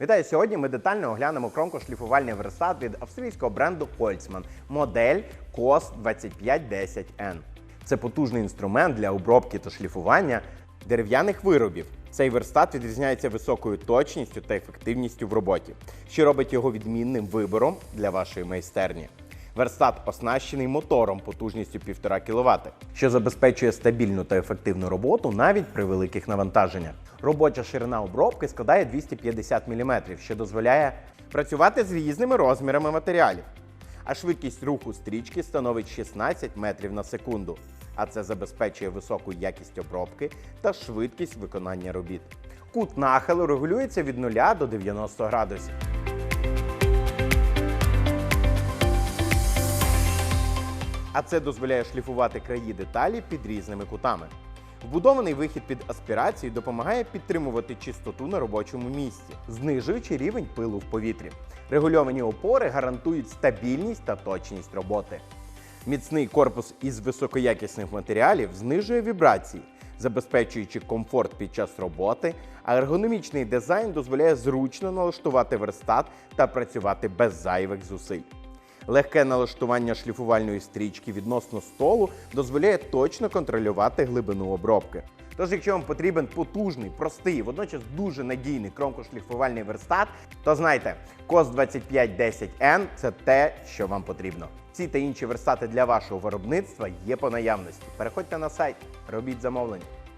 Вітаю! Сьогодні ми детально оглянемо кромкошліфувальний верстат від австрійського бренду Holtzmann, модель COS 2510N. Це потужний інструмент для обробки та шліфування дерев'яних виробів. Цей верстат відрізняється високою точністю та ефективністю в роботі, що робить його відмінним вибором для вашої майстерні. Верстат оснащений мотором потужністю 1,5 кВт, що забезпечує стабільну та ефективну роботу навіть при великих навантаженнях. Робоча ширина обробки складає 250 мм, що дозволяє працювати з різними розмірами матеріалів. А швидкість руху стрічки становить 16 метрів на секунду. А це забезпечує високу якість обробки та швидкість виконання робіт. Кут нахилу регулюється від 0 до 90 градусів. А це дозволяє шліфувати краї деталі під різними кутами. Вбудований вихід під аспірацію допомагає підтримувати чистоту на робочому місці, знижуючи рівень пилу в повітрі. Регульовані опори гарантують стабільність та точність роботи. Міцний корпус із високоякісних матеріалів знижує вібрації, забезпечуючи комфорт під час роботи, а ергономічний дизайн дозволяє зручно налаштувати верстат та працювати без зайвих зусиль. Легке налаштування шліфувальної стрічки відносно столу дозволяє точно контролювати глибину обробки. Тож, якщо вам потрібен потужний, простий, водночас дуже надійний кромкошліфувальний верстат, то знайте, COS 2510N це те, що вам потрібно. Ці та інші верстати для вашого виробництва є по наявності. Переходьте на сайт, робіть замовлення.